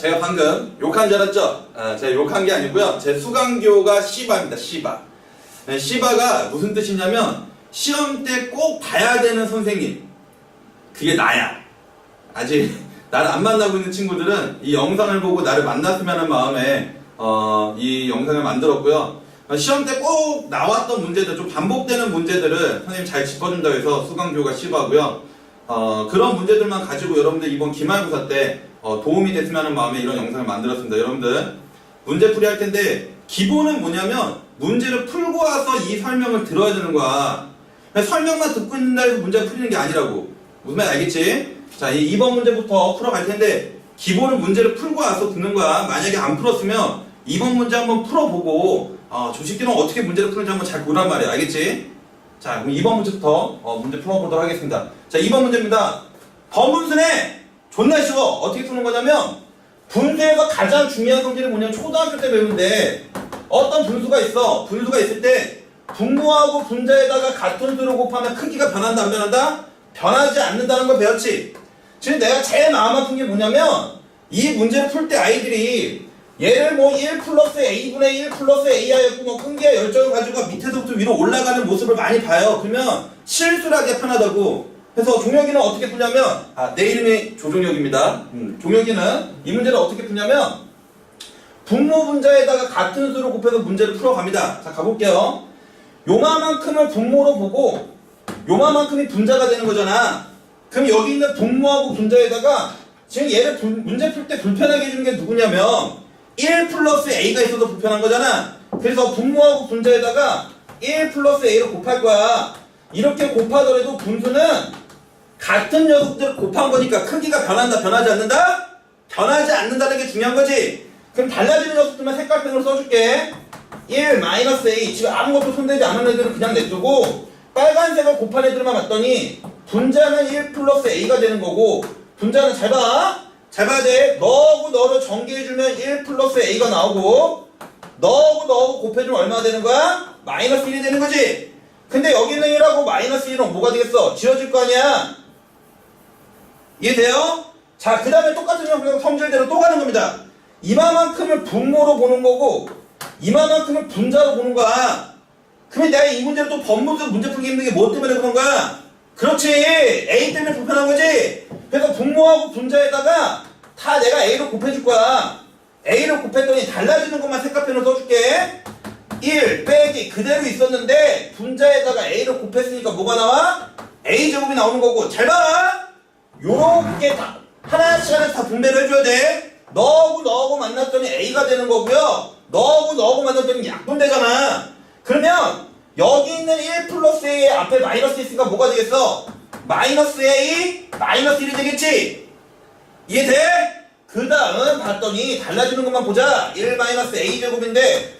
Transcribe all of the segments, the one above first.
제가 방금 욕한 줄 알았죠? 아, 제가 욕한 게 아니고요. 제 수강교가 시바입니다. 시바. 네, 시바가 무슨 뜻이냐면 시험 때 꼭 봐야 되는 선생님. 그게 나야. 아직 나를 안 만나고 있는 친구들은 이 영상을 보고 나를 만났으면 하는 마음에 어, 이 영상을 만들었고요. 어, 시험 때 꼭 나왔던 문제들, 좀 반복되는 문제들을 선생님 잘 짚어준다고 해서 수강교가 시바고요. 어, 그런 문제들만 가지고 여러분들 이번 기말고사 때 어, 도움이 됐으면 하는 마음에 이런 영상을 만들었습니다. 여러분들 문제 풀이 할 텐데 기본은 뭐냐면 문제를 풀고 와서 이 설명을 들어야 되는 거야. 설명만 듣고 있는다 해서 문제 풀리는 게 아니라고. 무슨 말 알겠지? 자, 이 2번 문제부터 풀어갈 텐데 기본은 문제를 풀고 와서 듣는 거야. 만약에 안 풀었으면 2번 문제 한번 풀어보고 어, 조식기는 어떻게 문제를 푸는지 한번 잘 보란 말이야. 알겠지? 자, 그럼 2번 문제부터 어, 문제 풀어보도록 하겠습니다. 자, 2번 문제입니다. 범분순에 존나 쉬워. 어떻게 푸는 거냐면 분수에서 가장 중요한 성질은 뭐냐면 초등학교 때 배우는데 어떤 분수가 있어. 분수가 있을 때 분모하고 분자에다가 같은 수를 곱하면 크기가 변한다 안 변한다? 변하지 않는다는 걸 배웠지. 지금 내가 제일 마음 아픈 게 뭐냐면 이 문제를 풀 때 아이들이 얘를 뭐 1 플러스 a분의 1 플러스 a하였고 뭐 끈기와 열정을 가지고 밑에서부터 위로 올라가는 모습을 많이 봐요. 그러면 실수하기 편하다고. 그래서 종혁이는 어떻게 푸냐면 아, 내 이름이 조종혁입니다. 음, 종혁이는 이 문제를 어떻게 푸냐면 분모 분자에다가 같은 수를 곱해서 문제를 풀어갑니다. 자 가볼게요. 요만큼을 분모로 보고 요만큼이 분자가 되는 거잖아. 그럼 여기 있는 분모하고 분자에다가 지금 얘를 분- 문제 풀 때 불편하게 해주는 게 누구냐면 1 플러스 a가 있어서 불편한 거잖아. 그래서 분모하고 분자에다가 1 플러스 a를 곱할 거야. 이렇게 곱하더라도 분수는 같은 녀석들을 곱한 거니까 크기가 변한다, 변하지 않는다? 변하지 않는다는 게 중요한 거지. 그럼 달라지는 녀석들만 색깔펜으로 써줄게. 1 마이너스 a 지금 아무것도 손대지 않은 애들은 그냥 냅두고 빨간색을 곱한 애들만 봤더니 분자는 1 플러스 a가 되는 거고 분자는 잘 봐. 잘 봐야 돼. 너하고 너를 전개해주면 1 플러스 a가 나오고 너하고 너하고 곱해주면 얼마가 되는 거야? 마이너스 1이 되는 거지. 근데 여기는 1하고 마이너스 1은 뭐가 되겠어? 지워질 거 아니야? 이해돼요? 자, 그 다음에 똑같은 형 성질대로 또 가는 겁니다. 이만큼을 분모로 보는 거고, 이만큼을 분자로 보는 거야. 그러면 내가 이 문제를 또 번문서 문제 풀기 힘든 게 뭐 때문에 그런 거야? 그렇지! A 때문에 불편한 거지! 그래서 분모하고 분자에다가 다 내가 A로 곱해줄 거야. A로 곱했더니 달라지는 것만 색깔펜으로 써줄게. 1 빼기 그대로 있었는데 분자에다가 A를 곱했으니까 뭐가 나와? A제곱이 나오는 거고 잘 봐! 요렇게 다 하나씩 하나씩 다 분배를 해줘야 돼. 너하고 너하고 만났더니 A가 되는 거고요. 너하고 너하고 만났더니 약분되잖아. 그러면 여기 있는 1 플러스 A의 앞에 마이너스 있으니까 뭐가 되겠어? 마이너스 A 마이너스 1이 되겠지? 이해돼? 그 다음 봤더니 달라지는 것만 보자. 1 마이너스 A제곱인데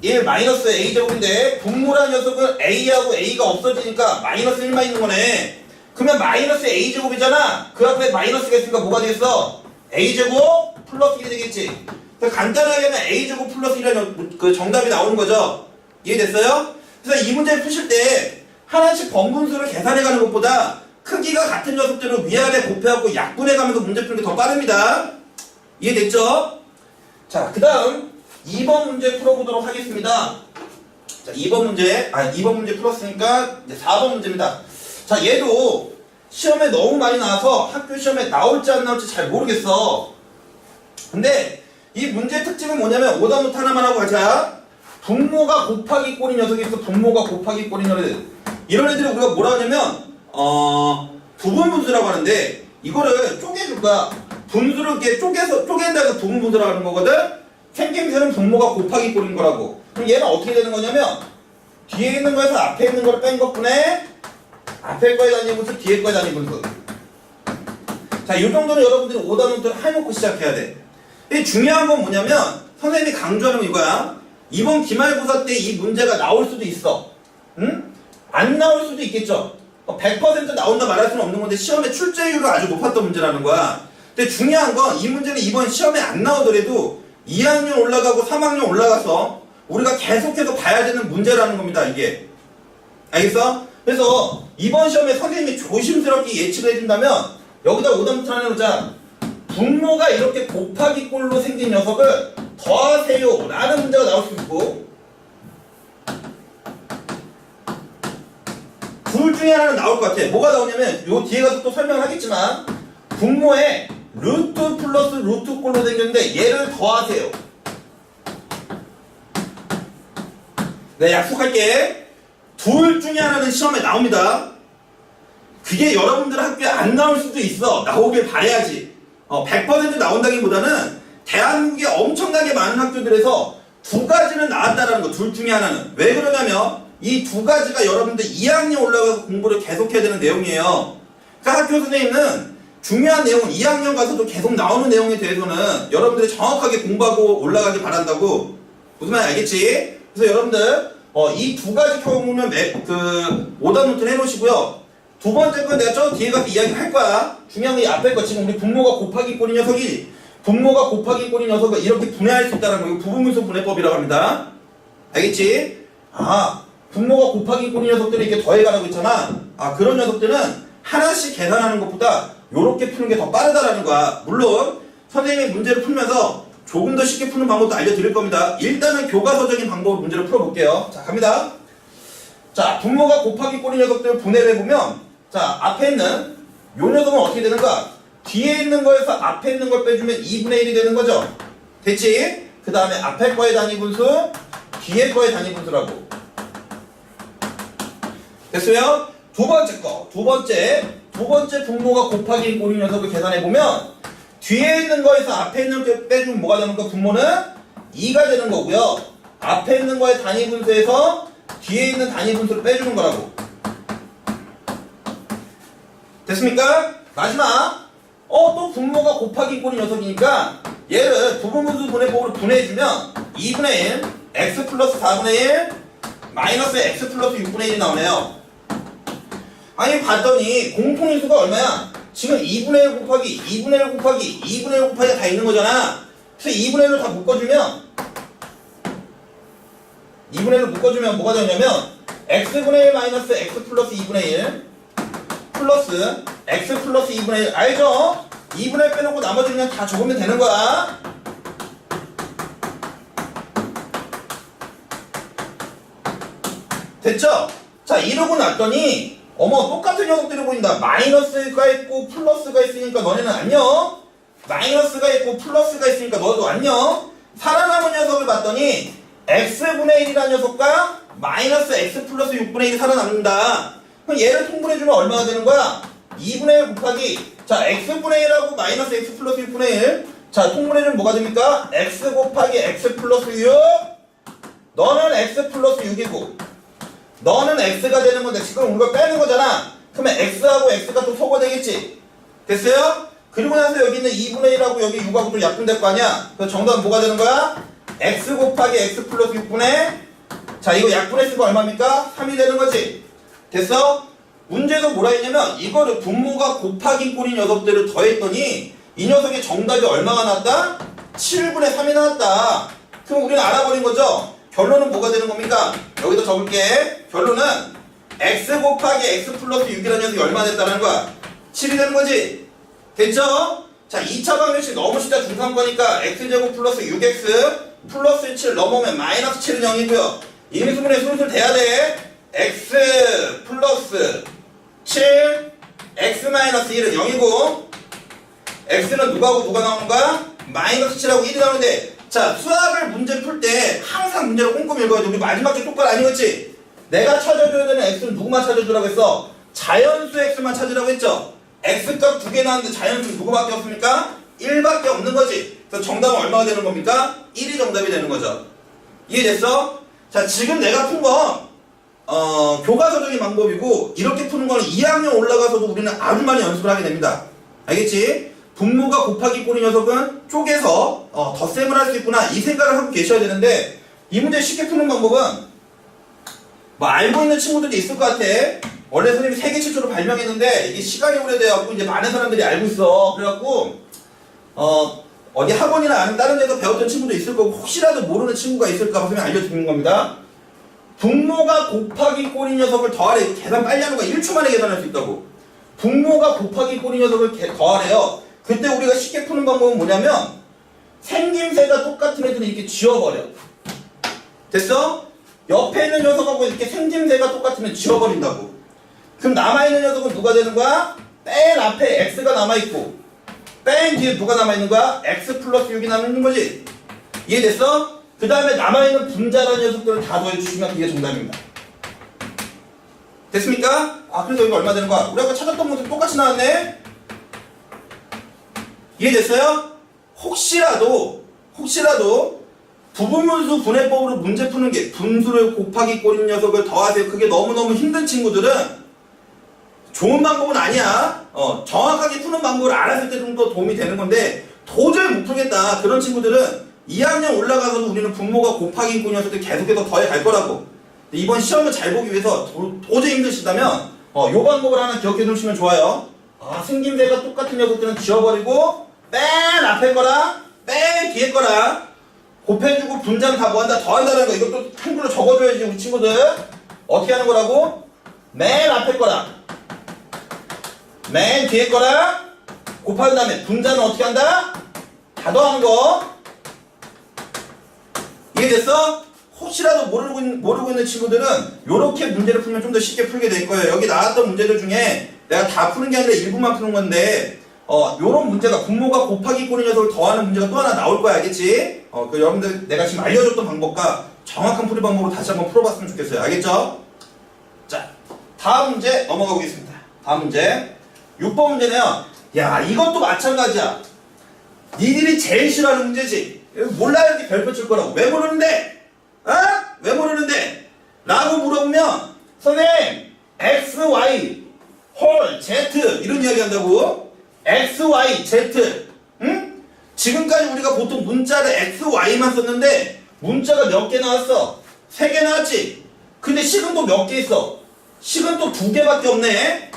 1 마이너스 A제곱인데 분모라는 녀석은 A하고 A가 없어지니까 마이너스 1만 있는 거네. 그러면 마이너스 A제곱이잖아. 그 앞에 마이너스가 있으니까 뭐가 되겠어? A제곱 플러스 1이 되겠지. 그래서 간단하게 하면 A제곱 플러스 1이라는 그 정답이 나오는 거죠. 이해됐어요? 그래서 이 문제를 푸실 때 하나씩 번분수를 계산해 가는 것보다 크기가 같은 녀석들을 위아래 곱해하고 약분해 가면서 문제 푸는 게 더 빠릅니다. 이해됐죠? 자, 그 다음 2번 문제 풀어보도록 하겠습니다. 자, 2번 문제, 아, 2번 문제 풀었으니까 이제 4번 문제입니다. 자, 얘도 시험에 너무 많이 나와서 학교 시험에 나올지 안 나올지 잘 모르겠어. 근데 이 문제의 특징은 뭐냐면 오답 노트 하나만 하고 가자. 분모가 곱하기 꼴인 녀석이 있어. 분모가 곱하기 꼴인 애들. 이런 애들을 우리가 뭐라 하냐면 어 부분 분수라고 하는데 이거를 쪼개줄 거야. 분수를 이렇게 쪼개서 쪼갠다 해서 부분 분수라고 하는 거거든. 생김새는 분모가 곱하기 꼴인 거라고. 그럼 얘는 어떻게 되는 거냐면 뒤에 있는 거에서 앞에 있는 거를 뺀 것뿐에 앞에 거에 다니는 분수 뒤에 거에 다니는 분수. 자, 이 정도는 여러분들이 오답 노트를 해놓고 시작해야 돼. 이 중요한 건 뭐냐면 선생님이 강조하는 건 이거야. 이번 기말고사 때 이 문제가 나올 수도 있어. 응? 안 나올 수도 있겠죠. 100% 나온다 말할 수는 없는 건데 시험에 출제율이 아주 높았던 문제라는 거야. 근데 중요한 건 이 문제는 이번 시험에 안 나오더라도 2학년 올라가고 3학년 올라가서 우리가 계속해서 봐야 되는 문제라는 겁니다. 이게. 알겠어? 그래서 이번 시험에 선생님이 조심스럽게 예측을 해준다면 여기다 오답부터 해보자. 분모가 이렇게 곱하기 꼴로 생긴 녀석을 더하세요 라는 문제가 나올 수 있고 둘 중에 하나는 나올 것 같아. 뭐가 나오냐면 요 뒤에 가서 또 설명을 하겠지만 분모에 루트 플러스 루트 꼴로 생겼는데 얘를 더하세요. 네 약속할게 둘 중에 하나는 시험에 나옵니다 그게 여러분들 학교에 안 나올 수도 있어. 나오길 바래야지. 어, 100% 나온다기보다는 대한민국에 엄청나게 많은 학교들에서 두 가지는 나왔다라는 거, 둘 중에 하나는. 왜 그러냐면 이 두 가지가 여러분들 2학년 올라가서 공부를 계속해야 되는 내용이에요. 그러니까 학교 선생님은 중요한 내용은 2학년 가서도 계속 나오는 내용에 대해서는 여러분들이 정확하게 공부하고 올라가길 바란다고. 무슨 말인지 알겠지? 그래서 여러분들 어, 이 두 가지 경우는 매, 그 오답 노트를 해놓으시고요. 두 번째 건 내가 저 뒤에 가서 이야기 할 거야. 중요한 건 이 앞에 거 지금 우리 분모가 곱하기 꼴이 녀석이 분모가 곱하기 꼴이 녀석을 이렇게 분해할 수 있다는 거 이거 부분분수 분해법이라고 합니다. 알겠지? 아 분모가 곱하기 꼴이 녀석들이 이렇게 더해가라고 했잖아. 아 그런 녀석들은 하나씩 계산하는 것보다 요렇게 푸는 게 더 빠르다라는 거야. 물론 선생님이 문제를 풀면서 조금 더 쉽게 푸는 방법도 알려드릴 겁니다. 일단은 교과서적인 방법으로 문제를 풀어볼게요. 자 갑니다. 자, 분모가 곱하기 꼴인 녀석들 분해를 해보면, 자, 앞에 있는 요 녀석은 어떻게 되는가? 뒤에 있는 거에서 앞에 있는 걸 빼주면 2분의 1이 되는 거죠? 됐지? 그 다음에 앞에 거의 단위 분수, 뒤에 거의 단위 분수라고. 됐어요? 두 번째 거, 두 번째, 두 번째 분모가 곱하기 꼴인 녀석을 계산해보면, 뒤에 있는 거에서 앞에 있는 거 빼주면 뭐가 되는 거? 분모는 2가 되는 거고요. 앞에 있는 거의 단위 분수에서 뒤에 있는 단위 분수를 빼주는 거라고. 됐습니까? 마지막. 어, 또 분모가 곱하기 꼴이 녀석이니까 얘를 부분분수 분해법으로 분해해주면 2분의 1, x 플러스 4분의 1, 마이너스 x 플러스 6분의 1이 나오네요. 아니, 봤더니 공통인수가 얼마야? 지금 2분의 1 곱하기 2분의 1 곱하기 2분의 1 곱하기가 다 있는 거잖아. 그래서 2분의 1을 다 묶어주면 2분의 1을 묶어주면 뭐가 되냐면 x분의 1 마이너스 x 플러스 2분의 1 플러스 x 플러스 2분의 1 알죠? 2분의 1 빼놓고 나머지 그냥 다 적으면 되는 거야 됐죠? 자 이러고 났더니 어머 똑같은 녀석들이 보인다 마이너스가 있고 플러스가 있으니까 너네는 안녕 마이너스가 있고 플러스가 있으니까 너도 안녕 살아남은 녀석을 봤더니 x분의 1이라는 녀석과 마이너스 x 플러스 6분의 1이 살아남는다. 그럼 얘를 통분해주면 얼마가 되는 거야? 2분의 1 곱하기 자 x분의 1하고 마이너스 x 플러스 6분의 1. 자 통분해주면 뭐가 됩니까? x 곱하기 x 플러스 6 너는 x 플러스 6이고 너는 x가 되는 건데 지금 우리가 빼는 거잖아. 그러면 x하고 x가 또 소거되겠지. 됐어요? 그리고 나서 여기 있는 2분의 1하고 여기 6하고 또 약분될 거 아니야? 그래서 정답은 뭐가 되는 거야? x 곱하기 x 플러스 6분의 자 이거 약분했으면 얼마입니까? 3이 되는 거지 됐어? 문제에서 뭐라 했냐면 이거를 분모가 곱하기 꼴인 녀석들을 더했더니 이 녀석의 정답이 얼마가 나왔다? 7분의 3이 나왔다 그럼 우리는 알아버린 거죠? 결론은 뭐가 되는 겁니까? 여기다 적을게 결론은 x 곱하기 x 플러스 6이라는 녀석이 얼마 됐다는 거야? 7이 되는 거지 됐죠? 자 2차 방정식 너무 쉽다 중상거니까 x제곱 플러스 6x 플러스 7 넘어오면 마이너스 7은 0이고요. 인수분해 순술 돼야 돼. x 플러스 7 x 마이너스 1은 0이고 x는 누가하고 누가 나오는 거야? 마이너스 7하고 1이 나오는데 자 수학을 문제 풀 때 항상 문제를 꼼꼼히 읽어야 돼. 우리 마지막 게 똑바로 아니겠지? 내가 찾아줘야 되는 x는 누구만 찾아주라고 했어? 자연수 x만 찾으라고 했죠? x값 두 개 나왔는데 자연수 누구밖에 없습니까? 1밖에 없는 거지. 그래서 정답은 얼마가 되는 겁니까? 1이 정답이 되는 거죠. 이해됐어? 자, 지금 내가 푼 건, 어, 교과서적인 방법이고, 이렇게 푸는 거는 2학년 올라가서도 우리는 아주 많이 연습을 하게 됩니다. 알겠지? 분모가 곱하기 꼴인 녀석은 쪼개서, 어, 덧셈을 할 수 있구나. 이 생각을 하고 계셔야 되는데, 이 문제 쉽게 푸는 방법은, 뭐, 알고 있는 친구들도 있을 것 같아. 원래 선생님이 세계 최초로 발명했는데, 이게 시간이 오래돼갖고, 이제 많은 사람들이 알고 있어. 그래갖고, 어, 어디 학원이나 아니면 다른 데서 배웠던 친구도 있을 거고 혹시라도 모르는 친구가 있을까 봐 선생님이 알려드리는 겁니다. 분모가 곱하기 꼴인 녀석을 더하래. 계산 빨리 하는 거야. 1초 만에 계산할 수 있다고. 분모가 곱하기 꼴인 녀석을 개- 더하래요. 그때 우리가 쉽게 푸는 방법은 뭐냐면 생김새가 똑같은 애들은 이렇게 지워버려. 됐어? 옆에 있는 녀석하고 이렇게 생김새가 똑같으면 지워버린다고. 그럼 남아있는 녀석은 누가 되는 거야? 맨 앞에 x가 남아있고 맨 뒤에 누가 남아있는 거야? x 플러스 6이 남아있는 거지. 이해됐어? 그 다음에 남아있는 분자라는 녀석들을 다 더해주시면 그게 정답입니다. 됐습니까? 아 그래서 여기 얼마 되는 거야? 우리 아까 찾았던 문제 똑같이 나왔네? 이해됐어요? 혹시라도 혹시라도 부분분수 분해법으로 문제 푸는 게 분수를 곱하기 꼴인 녀석을 더하세요. 그게 너무너무 힘든 친구들은 좋은 방법은 아니야. 어, 정확하게 푸는 방법을 알았을 때 정도 도움이 되는 건데 도저히 못 풀겠다. 그런 친구들은 2학년 올라가서도 우리는 분모가 곱하기 꼴인 녀석들 계속해서 더해 갈 거라고. 이번 시험을 잘 보기 위해서 도, 도저히 힘드시다면 어, 요 방법을 하나 기억해 두시면 좋아요. 아, 생김새가 똑같은 녀석들은 지워버리고 맨 앞에 거랑 맨 뒤에 거랑 곱해주고 분장 다 뭐한다 더한다는 거 이것도 한글로 적어줘야지 우리 친구들 어떻게 하는 거라고? 맨 앞에 거랑 맨 뒤에 거랑 곱한 다음에 분자는 어떻게 한다? 다 더하는 거 이해됐어? 혹시라도 모르고, 있, 모르고 있는 친구들은 이렇게 문제를 풀면 좀 더 쉽게 풀게 될 거예요. 여기 나왔던 문제들 중에 내가 다 푸는 게 아니라 일부만 푸는 건데 어, 요런 문제가 분모가 곱하기 꼴인 녀석을 더하는 문제가 또 하나 나올 거야, 알겠지? 어, 그 여러분들 내가 지금 알려줬던 방법과 정확한 풀이 방법으로 다시 한번 풀어봤으면 좋겠어요. 알겠죠? 자, 다음 문제 넘어가 보겠습니다. 다음 문제. 6번 문제네요. 야, 이것도 마찬가지야. 니들이 제일 싫어하는 문제지. 이거 몰라야 이렇게 별표 칠 거라고. 왜 모르는데? 어? 왜 모르는데? 라고 물어보면, 선생님, X, Y, 홀, Z, 이런 이야기 한다고? X, Y, Z. 응? 지금까지 우리가 보통 문자를 X, Y만 썼는데, 문자가 몇 개 나왔어? 세 개 나왔지? 근데 식은 또 몇 개 있어? 식은 또 두 개밖에 없네?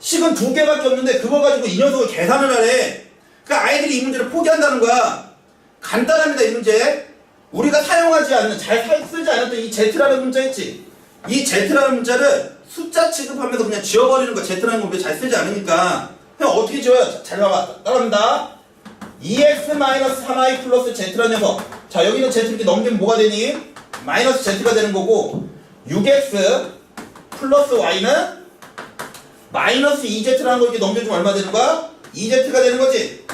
식은 두 개밖에 없는데, 그거 가지고 이 녀석을 계산을 하래. 그 아이들이 이 문제를 포기한다는 거야. 간단합니다, 이 문제. 우리가 사용하지 않는, 잘 사- 쓰지 않았던 이 Z라는 문자 있지? 이 Z라는 문자를 숫자 취급하면서 그냥 지워버리는 거야. Z라는 건 우리가 잘 쓰지 않으니까. 그냥 어떻게 지워요? 자, 잘 봐봐. 따라합니다. 2x-3y 플러스 Z라는 녀석. 자, 여기는 Z 이렇게 넘기면 뭐가 되니? 마이너스 Z가 되는 거고, 6x 플러스 y는 마이너스 2z라는 거 이렇게 넘겨주면 얼마 되는 거야? 2z가 되는 거지.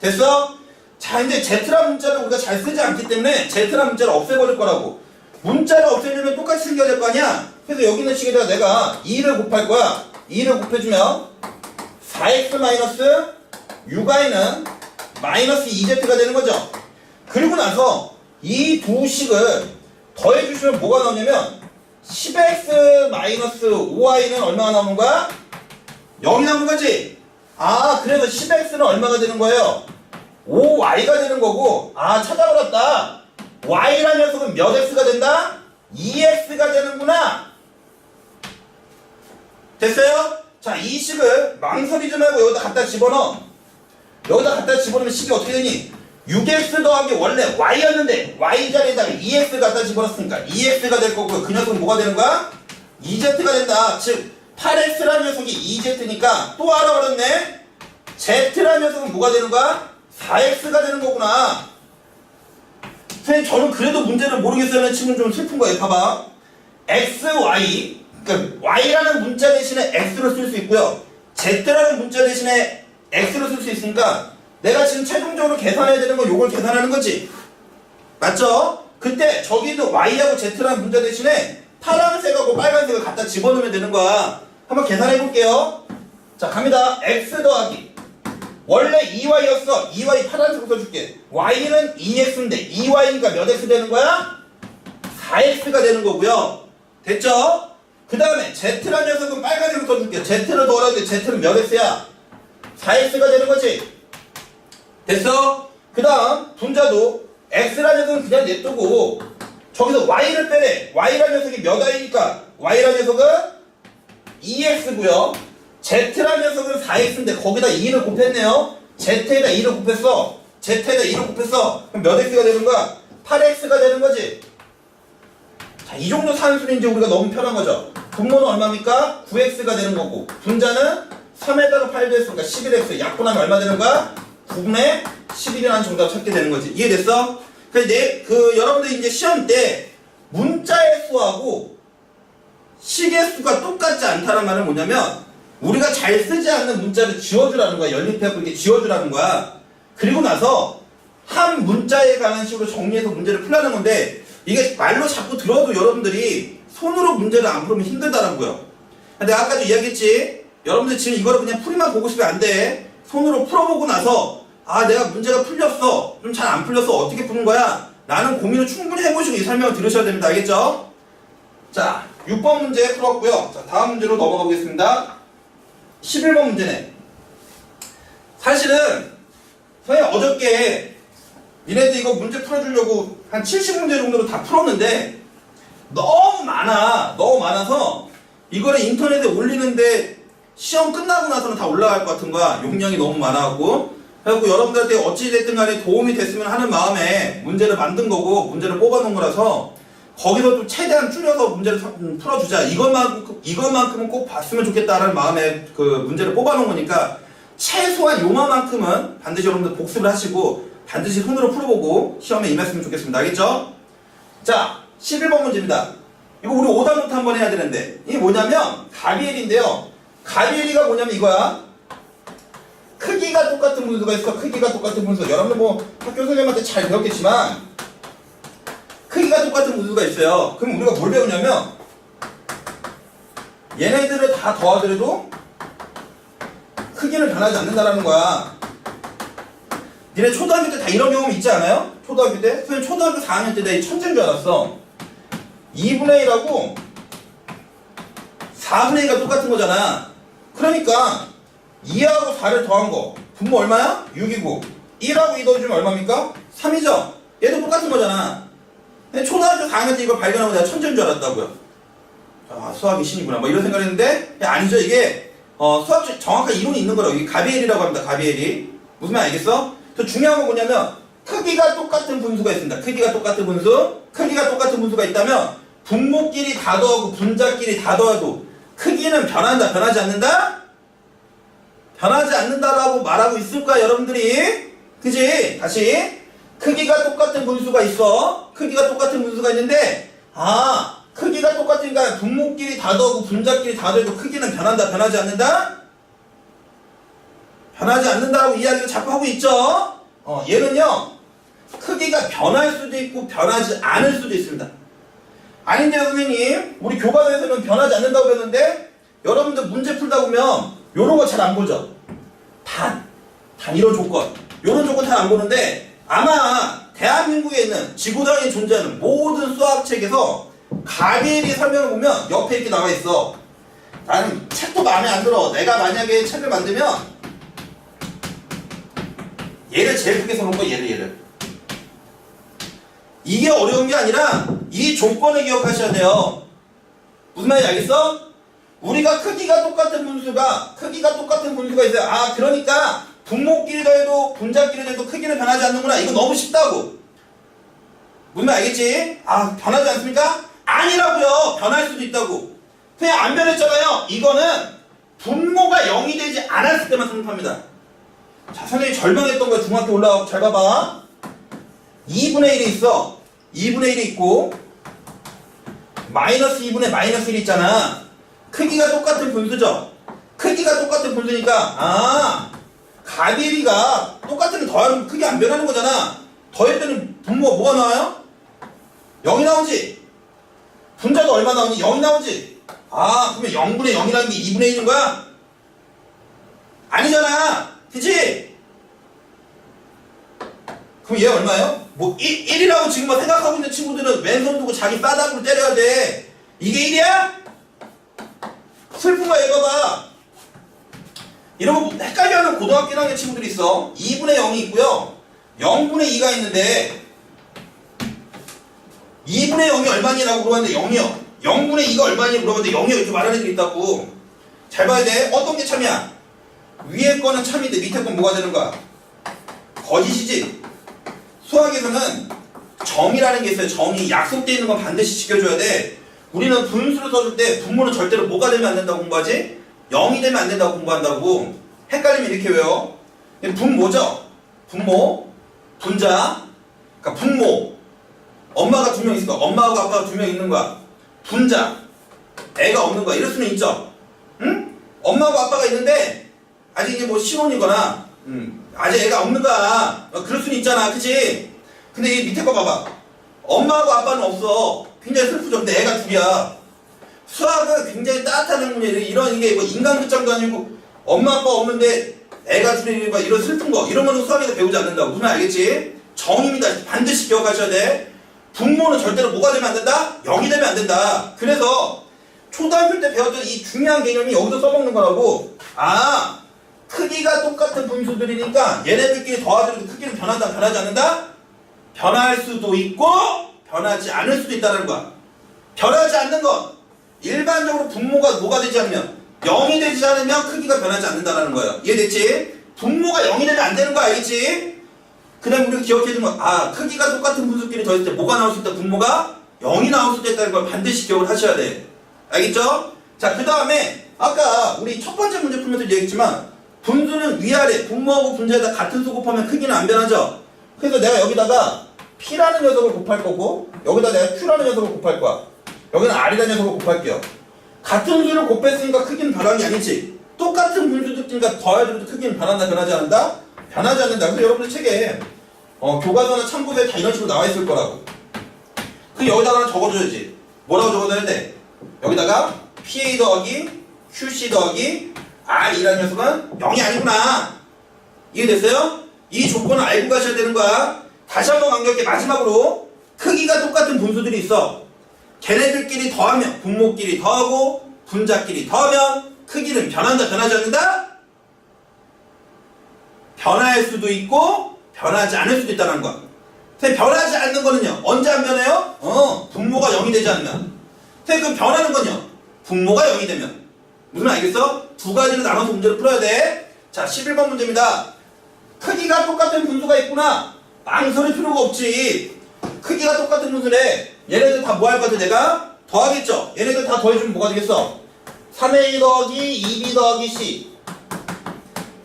됐어? 자, 이제 Z라는 문자를 우리가 잘 쓰지 않기 때문에 Z라는 문자를 없애버릴 거라고. 문자를 없애려면 똑같이 생겨야 될 거 아니야? 그래서 여기 있는 식에다가 내가 2를 곱할 거야. 2를 곱해주면 4x 마이너스 6y는 마이너스 2z가 되는 거죠. 그리고 나서 이 두 식을 더해주시면 뭐가 나오냐면 10x 마이너스 5y는 얼마가 나오는 거야? 0이 나오는 거지? 아, 그래서 10x는 얼마가 되는 거예요? 5y가 되는 거고, 아, 찾아버렸다. y라는 녀석은 몇 x가 된다? 2x가 되는구나. 됐어요? 자, 이 식을 망설이지 말고 여기다 갖다 집어넣어. 여기다 갖다 집어넣으면 식이 어떻게 되니? 6x 더하기 원래 y였는데 y 자리에다가 2x 갖다 집어넣었으니까 2x가 될 거고요. 그 녀석은 뭐가 되는 거야? 2z가 된다. 즉 8x라는 녀석이 2z니까 또 알아버렸네. z라는 녀석은 뭐가 되는 거야? 4x가 되는 거구나. 선생님 저는 그래도 문제를 모르겠어요 친구는 좀 슬픈 거예요. 봐봐. x, y 그러니까 y라는 문자 대신에 x로 쓸 수 있고요. z라는 문자 대신에 x로 쓸 수 있으니까 내가 지금 최종적으로 계산해야 되는 건 요걸 계산하는 거지. 맞죠? 그때 저기 있는 y하고 z라는 문자 대신에 파란색하고 빨간색을 갖다 집어넣으면 되는 거야. 한번 계산해 볼게요. 자, 갑니다. x 더하기. 원래 2y였어. 2y 파란색으로 써줄게. y는 2x인데 2y니까 몇 x 되는 거야? 4x가 되는 거고요. 됐죠? 그 다음에 z라는 녀석은 빨간색으로 써줄게. z를 더하는데 z는 몇 x야? 4x가 되는 거지. 됐어? 그 다음 분자도 x라는 녀석은 그냥 냅두고 저기서 y를 빼래. y라는 녀석이 몇 y니까 y라는 녀석은 2x고요. z라는 녀석은 4x인데 거기다 2를 곱했네요. z에다 2를 곱했어. z에다 2를 곱했어. 그럼 몇 x가 되는 거야? 8x가 되는 거지. 자, 이 정도 이제 우리가 너무 편한 거죠. 분모는 얼마입니까? 9x가 되는 거고 분자는 3에다가 8 됐으니까 11x 약분하면 얼마 되는 거야? 9분의 11이라는 정답 찾게 되는 거지. 이해됐어? 그, 내, 그, 여러분들 이제 시험 때 문자의 수하고 식의 수가 똑같지 않다는 말은 뭐냐면 우리가 잘 쓰지 않는 문자를 지워주라는 거야. 연립해갖고 이렇게 지워주라는 거야. 그리고 나서 한 문자에 관한 식으로 정리해서 문제를 풀라는 건데 이게 말로 자꾸 들어도 여러분들이 손으로 문제를 안 풀으면 힘들다라고요. 내가 아까도 이야기했지. 여러분들 지금 이거를 그냥 풀이만 보고 싶으면 안 돼. 손으로 풀어보고 나서 아 내가 문제가 풀렸어. 좀 잘 안 풀렸어. 어떻게 푸는 거야? 라는 고민을 충분히 해보시고 이 설명을 들으셔야 됩니다. 알겠죠? 자, 6번 문제 풀었고요. 자, 다음 문제로 넘어가 보겠습니다. 11번 문제네. 사실은 선생님 어저께 니네들 이거 문제 풀어주려고 한 70문제 정도로 다 풀었는데 너무 많아. 너무 많아서 이거를 인터넷에 올리는데 시험 끝나고 나서는 다 올라갈 것 같은 거야. 용량이 너무 많아갖고. 그래갖고 여러분들한테 어찌됐든 간에 도움이 됐으면 하는 마음에 문제를 만든 거고 문제를 뽑아놓은 거라서 거기서 좀 최대한 줄여서 문제를 사- 음, 풀어주자. 이것만, 이것만큼은 꼭 봤으면 좋겠다라는 마음에 그 문제를 뽑아놓은 거니까 최소한 요만큼은 반드시 여러분들 복습을 하시고 반드시 손으로 풀어보고 시험에 임했으면 좋겠습니다. 알겠죠? 자, 11번 문제입니다. 이거 우리 오답 노트 한번 해야 되는데 이게 뭐냐면 가비엘인데요. 가비엘이가 뭐냐면 이거야. 크기가 똑같은 분수가 있어. 크기가 똑같은 분수. 여러분들 뭐 학교 선생님한테 잘 배웠겠지만 크기가 똑같은 분수가 있어요. 그럼 우리가 뭘 배우냐면 얘네들을 다 더하더라도 크기는 변하지 않는다라는 거야. 니네 초등학교 때 다 이런 경험 있지 않아요? 초등학교 때? 선생님 초등학교 4학년 때 내가 이 천재인 줄 알았어. 2분의 1하고 4분의 1가 똑같은 거잖아. 그러니까 2하고 4를 더한 거. 분모 얼마야? 6이고 1하고 2 더해주면 얼마입니까? 3이죠? 얘도 똑같은 거잖아. 초등학교 4학년 때 이걸 발견하고 내가 천재인 줄 알았다고요. 아, 수학이 신이구나. 뭐 이런 생각을 했는데 야, 아니죠. 이게 어, 수학 정확한 이론이 있는 거라고. 이게 가비엘이라고 합니다. 가비엘이. 무슨 말 알겠어? 또 중요한 건 뭐냐면 크기가 똑같은 분수가 있습니다. 크기가 똑같은 분수. 크기가 똑같은 분수가 있다면 분모끼리 다 더하고 분자끼리 다 더해도 크기는 변한다, 변하지 않는다? 변하지 않는다라고 말하고 있을까, 여러분들이? 그지? 다시. 크기가 똑같은 분수가 있어. 크기가 똑같은 분수가 있는데, 아, 크기가 똑같으니까 분모끼리 다 더하고 분자끼리 다 더해도 크기는 변한다, 변하지 않는다? 변하지 않는다라고 이야기를 자꾸 하고 있죠? 어, 얘는요, 크기가 변할 수도 있고 변하지 않을 수도 있습니다. 아닌데요, 선생님? 우리 교과서에서는 변하지 않는다고 그랬는데, 여러분들 문제 풀다 보면, 요런 거 잘 안 보죠? 단, 단 이런 조건. 요런 조건 잘 안 보는데, 아마 대한민국에 있는 지구상에 존재하는 모든 수학책에서 가비엘이 설명을 보면 옆에 이렇게 나와 있어. 나는 책도 마음에 안 들어. 내가 만약에 책을 만들면, 얘를 제일 크게 써놓은 거 얘를 얘를 이게 어려운 게 아니라 이 조건을 기억하셔야 돼요 무슨 말인지 알겠어? 우리가 크기가 똑같은 분수가 크기가 똑같은 분수가 있어요 아 그러니까 분모끼리 더해도 분자끼리 더해도 크기는 변하지 않는구나 이거 너무 쉽다고 무슨 말 알겠지? 아 변하지 않습니까? 아니라고요 변할 수도 있다고 그냥 안 변했잖아요 이거는 분모가 0이 되지 않았을 때만 성립합니다 자, 선생님이 절망했던 거야. 중학교 올라가고 잘 봐봐. 2분의 1이 있어. 2분의 1이 있고 마이너스 2분의 마이너스 1 있잖아. 크기가 똑같은 분수죠. 크기가 똑같은 분수니까 아 가비비가 똑같은 더하면 크게 안 변하는 거잖아. 더했더니 분모가 뭐가 나와요? 0이 나오지. 분자도 얼마 나오니? 0이 나오지. 아 그러면 0분의 0이라는 게 2분의 1인 거야? 아니잖아. 그치? 그럼 얘 얼마예요? 뭐 1, 1이라고 지금 막 생각하고 있는 친구들은 왼손 두고 자기 바닥으로 때려야 돼. 이게 1이야? 슬픈 거야 이거 봐. 이런 거 헷갈려하는 고등학교 1학년 친구들이 있어. 2분의 0이 있고요. 0분의 2가 있는데 2분의 0이 얼마냐라고 물어봤는데 0이요. 0분의 2가 얼마냐 물어봤는데 0이요. 이렇게 말하는 애들이 있다고. 잘 봐야 돼. 어떤 게 참이야? 위에 거는 참인데 밑에 건 뭐가 되는 거야? 거짓이지. 수학에서는 정이라는 게 있어요. 정이 약속되어 있는 건 반드시 지켜줘야 돼. 우리는 분수를 써줄 때 분모는 절대로 뭐가 되면 안 된다고 공부하지? 0이 되면 안 된다고 공부한다고. 헷갈리면 이렇게 외워 분모죠? 분모? 분자? 그러니까 분모. 엄마가 두 명 있을 거야 엄마하고 아빠가 두 명 있는 거야. 분자. 애가 없는 거야. 이럴 수는 있죠. 응? 엄마하고 아빠가 있는데 아직 이제 뭐 신혼이거나 음, 아직 애가 없는 거야. 어, 그럴 수는 있잖아. 그치? 근데 이 밑에 거 봐봐. 엄마하고 아빠는 없어. 굉장히 슬프죠. 근데 애가 둘이야. 수학은 굉장히 따뜻한 문제 이런 이게 뭐 인간 극장도 아니고 엄마 아빠 없는데 애가 둘이 막 이런 슬픈 거 이런 거는 수학에서 배우지 않는다고. 무슨 말 알겠지? 정입니다. 반드시 기억하셔야 돼. 분모는 절대로 뭐가 되면 안 된다? 0이 되면 안 된다. 그래서 초등학교 때 배웠던 이 중요한 개념이 여기서 써먹는 거라고. 아 크기가 똑같은 분수들이니까 얘네들끼리 더하더라도 크기는 변한다 변하지 않는다? 변할 수도 있고 변하지 않을 수도 있다는 거야 변하지 않는 건 일반적으로 분모가 뭐가 되지 않으면 0이 되지 않으면 크기가 변하지 않는다는 거예요. 이해됐지? 분모가 0이 되면 안 되는 거 알겠지? 그 다음에 우리가 되는 건, 아, 크기가 똑같은 분수끼리 더했을 때 뭐가 나올 수 있다? 분모가 0이 나올 수도 있다는 걸 반드시 기억을 하셔야 돼. 알겠죠? 자, 그 다음에, 아까 우리 첫 번째 문제 풀면서 얘기했지만, 분수는 위아래, 분모하고 분자에다 같은 수 곱하면 크기는 안 변하죠? 그래서 내가 여기다가 P라는 녀석을 곱할 거고, 여기다 내가 Q라는 녀석을 곱할 거야. 여기는 R이라는 녀석을 곱할게요. 같은 수를 곱했으니까 크기는 변한 게 아니지. 똑같은 분수들끼리가 더해줘도 크기는 변한다, 변하지 않는다? 변하지 않는다. 그래서 여러분들 책에 어, 교과서나 참고서에 다 이런 식으로 나와 있을 거라고. 그 여기다가 적어줘야지. 뭐라고 적어줘야 돼? 여기다가 PA 더하기 QC 더하기 R이라는 녀석은 0이 아니구나. 이해됐어요? 이 조건을 알고 가셔야 되는 거야. 다시 한번 강조할게 마지막으로 크기가 똑같은 분수들이 있어. 걔네들끼리 더하면 분모끼리 더하고 분자끼리 더하면 크기는 변한다 변하지 않는다? 변할 수도 있고 변하지 않을 수도 있다는 거야. 근데 변하지 않는 거는요 언제 안 변해요? 어 분모가 0이 되지 않으면. 근데 그 변하는 건요 분모가 0이 되면. 무슨 말 알겠어? 두 가지를 나눠서 문제를 풀어야 돼. 자 11번 문제입니다. 크기가 똑같은 분수가 있구나. 망설일 필요가 없지. 크기가 똑같은 분수래. 얘네들 다 뭐 할 것 같아 내가? 더하겠죠? 얘네들 다 더해주면 뭐가 되겠어? 3a 더하기 2b 더하기 c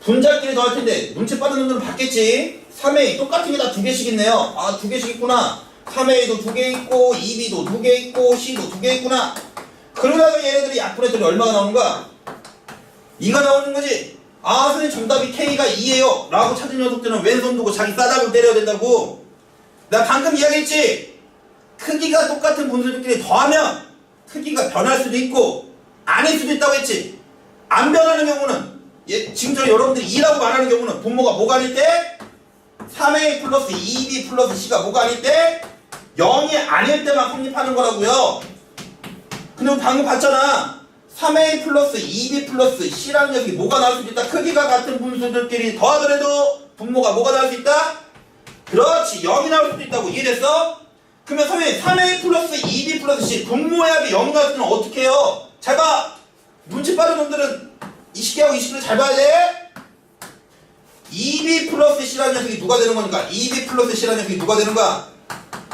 분자끼리 더할 텐데 눈치 빠른 놈들은 받겠지? 3a 똑같은 게 다 두 개씩 있네요. 아 두 개씩 있구나. 3a도 두 개 있고 2b도 두 개 있고 c도 두 개 있구나. 그러다가 얘네들이 약분했더니 얼마가 나오는 거야? 2가 나오는 거지. 아 선생님 정답이 k가 2예요. 라고 찾은 녀석들은 왼손 두고 자기 싸닥을 때려야 된다고. 나 방금 이야기했지? 크기가 똑같은 분수들끼리 더하면 크기가 변할 수도 있고 아닐 수도 있다고 했지. 안 변하는 경우는 예, 지금처럼 여러분들이 2라고 말하는 경우는 분모가 뭐가 아닐 때 3a 플러스 2b 플러스 c가 뭐가 아닐 때 0이 아닐 때만 성립하는 거라고요. 근데 방금 봤잖아. 3a 플러스 2b 플러스 c라는 녀석이 뭐가 나올 수 있다? 크기가 같은 분수들끼리 더하더라도 분모가 뭐가 나올 수 있다? 그렇지 0이 나올 수도 있다고 이해됐어? 그러면 선생님 3a 플러스 2b 플러스 c 분모의 합이 0이 나올 때는 어떻게 해요? 잘 봐! 눈치 빠른 놈들은 20개하고 20을 잘 봐야 돼? 2b 플러스 c라는 녀석이 누가 되는 거니까 2b 플러스 c라는 녀석이 누가 되는 거야?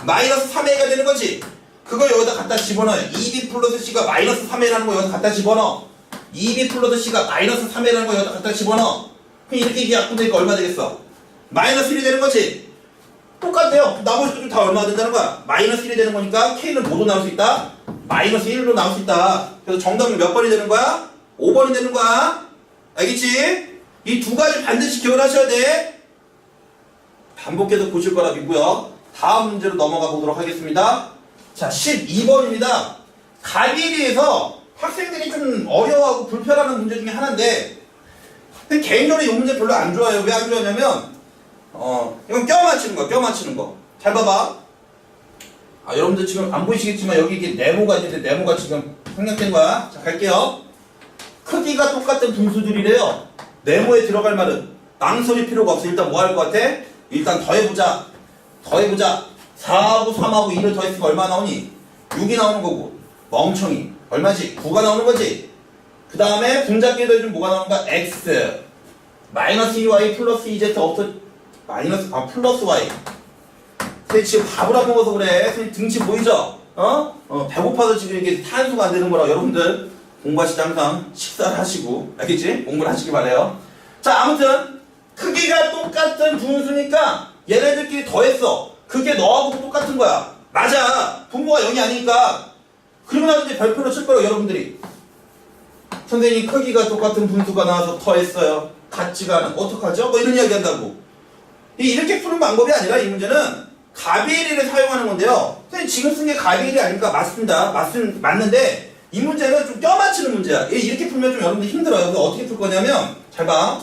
마이너스 3a가 되는 거지 그걸 여기다 갖다 집어넣어요 2b 플러스 c가 마이너스 3a라는 거 여기다 갖다 집어넣어 2b 플러스 c가 마이너스 3a라는 거 여기다 갖다 집어넣어 그럼 이렇게 이게 약분되니까 얼마 되겠어? 마이너스 1이 되는 거지 똑같아요. 나머지 것들 다 얼마가 된다는 거야? 마이너스 1이 되는 거니까 K는 뭐로 나올 수 있다? 마이너스 1로 나올 수 있다. 그래서 정답은 몇 번이 되는 거야? 5번이 되는 거야. 알겠지? 이 두 가지 반드시 기억하셔야 돼. 반복해서 보실 거라 믿고요. 다음 문제로 넘어가 보도록 하겠습니다. 자, 12번입니다. 가비리에서 학생들이 좀 어려워하고 불편하는 문제 중에 하나인데 근데 개인적으로 이 문제 별로 안 좋아해요. 왜 안 좋아하냐면 어, 이건 껴 맞추는 거, 껴 맞추는 거. 잘 봐봐. 아, 여러분들 지금 안 보이시겠지만 여기 이게 네모가 있는데 네모가 지금 생략된 거야. 자, 갈게요. 크기가 똑같은 분수들이래요. 네모에 들어갈 말은 망설일 필요가 없어. 일단 뭐 할 것 같아? 일단 더해보자. 더해보자. 4하고 3하고 2를 더했으면 얼마 나오니? 6이 나오는 거고. 멍청이. 얼마지? 9가 나오는 거지. 그 다음에 분자끼리 더해주면 뭐가 나오는 거야? x. 마이너스 2y 플러스 2z 없어. 마이너스 아 플러스 y. 지금 밥을 안 먹어서 그래. 선생님 등치 보이죠? 어? 어 배고파서 지금 이게 탄수가 안 되는 거라 여러분들 공부하실 때 항상 식사를 하시고 알겠지? 공부를 하시기 바래요. 자 아무튼 크기가 똑같은 분수니까 얘네들끼리 더했어. 그게 너하고 똑같은 거야. 맞아. 분모가 0이 아니니까. 그러고 나서 이제 별표를 칠 거예요 여러분들이. 선생님이 크기가 똑같은 분수가 나와서 더했어요. 같지가 않아. 어떡하죠? 뭐 이런 이야기 한다고. 이- 이렇게 푸는 방법이 아니라 이 문제는 가비리를 사용하는 건데요. 선생님 지금 쓴 게 가비리 아닙니까? 맞습니다. 맞은, 맞는데 이 문제는 좀 껴맞추는 문제야. 이- 이렇게 풀면 좀 여러분들 힘들어요. 어떻게 풀 거냐면 잘 봐.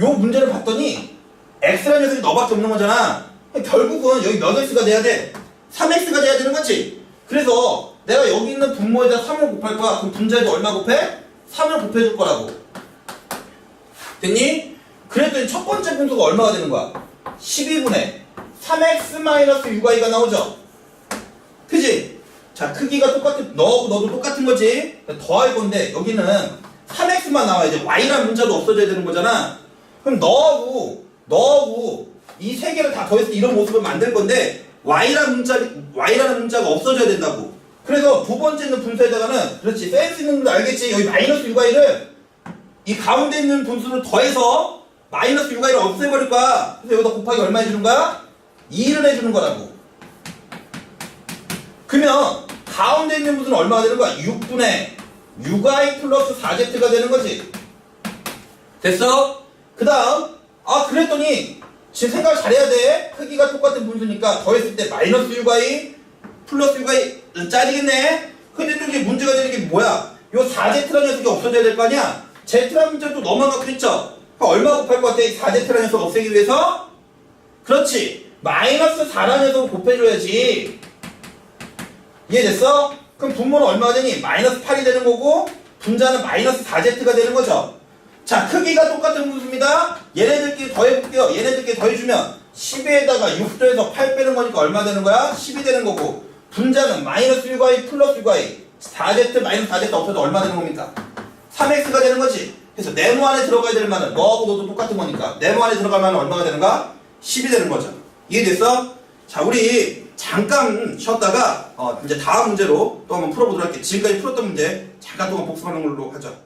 요 문제를 봤더니 x라는 녀석이 너밖에 없는 거잖아. 결국은 여기 몇 x가 돼야 돼? 3x가 돼야 되는 거지. 그래서 내가 여기 있는 분모에다 3을 곱할 거야. 그럼 분자에도 얼마 곱해? 3을 곱해줄 거라고. 됐니? 그랬더니 첫 번째 분수가 얼마가 되는 거야? 12분의 3x-ui가 나오죠? 그지? 자, 크기가 똑같은, 너하고 너도 똑같은 거지? 더할 건데, 여기는 3x만 나와야 돼. y라는 문자도 없어져야 되는 거잖아? 그럼 너하고, 너하고, 이 세 개를 다 더해서 이런 모습을 만들 건데, y라는 문자, y라는 문자가 없어져야 된다고. 그래서 두 번째 있는 분수에다가는, 그렇지, 센스 있는 거 알겠지? 여기 마이너스 ui를 이 가운데 있는 분수를 더해서 마이너스 유가이를 없애버릴 거야. 그래서 여기다 곱하기 얼마 해주는 거야? 2를 해주는 거라고. 그러면 가운데 있는 분수는 얼마가 되는 거야? 6분의 6i 플러스 4z가 되는 거지. 됐어? 그 다음, 아, 그랬더니, 지금 생각을 잘해야 돼. 크기가 똑같은 분수니까 더했을 때 마이너스 6i 플러스 6i 짜리겠네? 근데 또 이제 문제가 되는 게 뭐야? 요 4z라는 녀석이 없어져야 될 거 아니야? z라는 문자 또거 그랬죠? 얼마 곱할 것 같아? 이 4z라는 녀석 없애기 위해서? 그렇지. 마이너스 4라는 녀석을 곱해줘야지. 이해됐어? 그럼 분모는 얼마가 되니? 마이너스 8이 되는 거고 분자는 마이너스 4z가 되는 거죠. 자, 크기가 똑같은 분수입니다. 얘네들끼리 더해볼게요. 얘네들끼리 더해주면 10에다가 6 더해서 8 빼는 거니까 얼마 되는 거야? 10이 되는 거고 분자는 마이너스 6y 플러스 6y 4z 마이너스 4z 없어도 얼마 되는 겁니까? 3x가 되는 거지. 그래서 네모 안에 들어가야 될 만은 너하고 너도 똑같은 거니까 네모 안에 들어갈 만은 얼마가 되는가? 10이 되는 거죠. 이해됐어? 자, 우리 잠깐 쉬었다가 어, 이제 다음 문제로 또 한번 풀어보도록 할게요. 지금까지 풀었던 문제 잠깐 동안 복습하는 걸로 하죠.